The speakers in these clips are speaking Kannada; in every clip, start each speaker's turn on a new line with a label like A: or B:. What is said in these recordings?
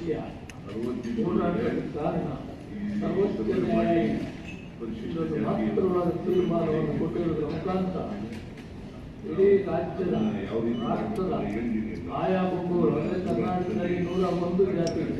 A: ವಿಷಯ ಕಾರಣ ಸರ್ವೋಚ್ಚ ನ್ಯಾಯಾಲಯ ತೀರ್ಮಾನವನ್ನು ಕೊಟ್ಟಿರುವುದರ ಮುಖಾಂತರ ಇಡೀ ರಾಜ್ಯದ ರಾಷ್ಟ್ರದ ಆಯಾ ಒಬ್ಬರು ಅಂದರೆ ಕರ್ನಾಟಕದಲ್ಲಿ ನೂರ ಒಂದು ಜಾತಿಗಳು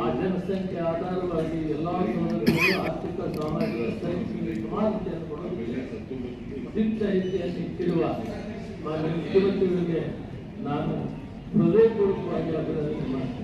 A: ಆ ಜನಸಂಖ್ಯೆ ಆಧಾರವಾಗಿ ಎಲ್ಲ ಆರ್ಥಿಕ ಸಾಮಾಜಿಕ ಸಮಾನತೆಯನ್ನು ಕೊಡಲು ಇಟ್ಟಿರುವ ಮುಖ್ಯಮಂತ್ರಿಗಳಿಗೆ ನಾನು ಹೃದಯಪೂರ್ವಕವಾಗಿ ಅಭಿನಂದನೆ ಮಾಡ್ತೇನೆ.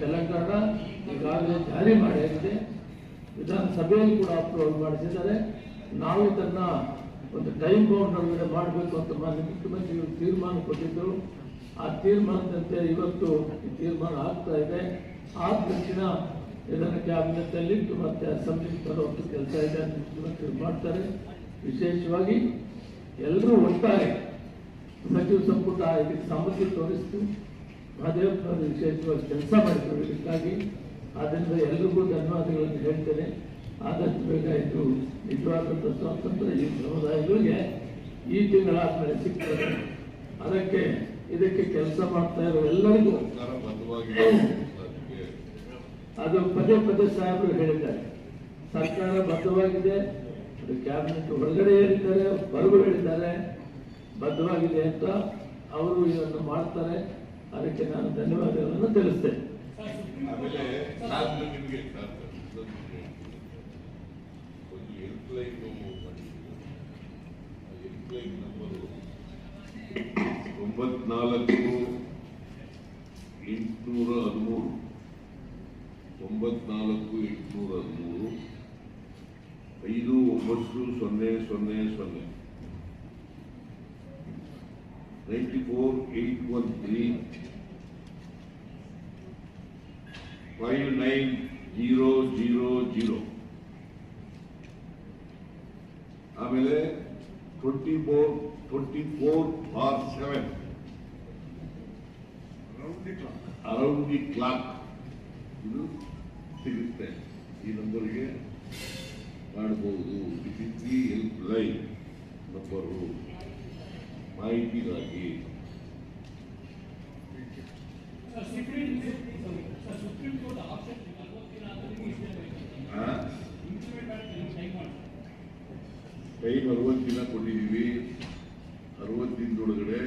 A: ತೆಲಂಗಾಣ ಈಗಾಗಲೇ ಜಾರಿ ಮಾಡಿದೆ. ವಿಧಾನಸಭೆಯಲ್ಲಿ ಕೂಡ ಅಪ್ರೂವಲ್ ಮಾಡಿಸಿದ್ದಾರೆ. ನಾವು ಇದನ್ನು ಒಂದು ಟೈಮ್ ಬೌಂಡ್ ಮಾಡಬೇಕು ಅಂತ ಮುಖ್ಯಮಂತ್ರಿಗಳು ತೀರ್ಮಾನ ಕೊಟ್ಟಿದ್ದರು. ಆ ತೀರ್ಮಾನದಂತೆ ಇವತ್ತು ಈ ತೀರ್ಮಾನ ಆಗ್ತಾ ಇದೆ. ಆದ ತಕ್ಷಣ ಇದನ್ನು ಕ್ಯಾಬಿನೆಟ್ ಅಲ್ಲಿ ಇಟ್ಟು ಮತ್ತೆ ಅಸೆಂಬ್ಲಿಗೆ ತರುವಂತ ಕೆಲಸ ಇದೆ ಅಂತ ಮುಖ್ಯಮಂತ್ರಿಗಳು ಮಾಡ್ತಾರೆ. ವಿಶೇಷವಾಗಿ ಎಲ್ಲರೂ ಒಟ್ಟಾರೆ ಸಚಿವ ಸಂಪುಟ ಇದಕ್ಕೆ ಸಮ್ಮತಿ ತೋರಿಸ್ತು. ಮಹದೇವಪ್ಪನವರು ವಿಶೇಷವಾಗಿ ಕೆಲಸ ಮಾಡಿದ್ರು ಇದಕ್ಕಾಗಿ ಆದ್ದರಿಂದ ಎಲ್ರಿಗೂ ಧನ್ಯವಾದಗಳನ್ನು ಹೇಳ್ತೇನೆ. ಆದಷ್ಟು ಬೇಗ ಇದು ನಿಜವಾದಂಥ ಸ್ವಾತಂತ್ರ್ಯ ಈ ಸಮುದಾಯಗಳಿಗೆ ಈ ತಿಂಗಳಾದ್ಮೇಲೆ ಸಿಗ್ತದೆ. ಅದಕ್ಕೆ ಇದಕ್ಕೆ ಕೆಲಸ ಮಾಡ್ತಾ ಇರೋ ಎಲ್ಲರಿಗೂ ಅದು ಪದೇ ಪದೇ ಸಾಹೇಬರು ಹೇಳಿದ್ದಾರೆ. ಸರ್ಕಾರ ಬದ್ಧವಾಗಿದೆ, ಅದು ಕ್ಯಾಬಿನೆಟ್ ಹೊರಗಡೆ ಹೇಳಿದ್ದಾರೆ ಹೊರಗೂ ಹೇಳಿದ್ದಾರೆ, ಬದ್ಧವಾಗಿದೆ ಅಂತ ಅವರು ಇದನ್ನು ಮಾಡ್ತಾರೆ. ಅದಕ್ಕೆ ನಾನು ಧನ್ಯವಾದಗಳನ್ನು ತಿಳಿಸ್ತೇನೆ.
B: ಆಮೇಲೆ ನಾನು ನಿಮಗೆ ಒಂದು help line help line number ಒಂಬತ್ನಾಲ್ಕು ಎಂಟುನೂರ ಹದಿಮೂರು. ಒಂಬತ್ನಾಲ್ಕು ಎಂಟುನೂರ ಹದಿಮೂರು. ಐದು ಒಂಬತ್ತು ಸೊನ್ನೆ ಸೊನ್ನೆ ಸೊನ್ನೆ. ninety four eight one three five nine zero zero zero ಆಮೇಲೆ twenty four twenty four bar seven around the clock ಇದು ಸಿಗುತ್ತೆ ಈ ನಂಬರ್ಗೆ ಮಾಡಬಹುದು ಮಾಹಿತಿಗಾಗಿ? ಟೈಮ್ ಅರವತ್ತು ದಿನ ಕೊಟ್ಟಿದ್ದೀವಿ ಅರವತ್ತು ದಿನದೊಳಗಡೆ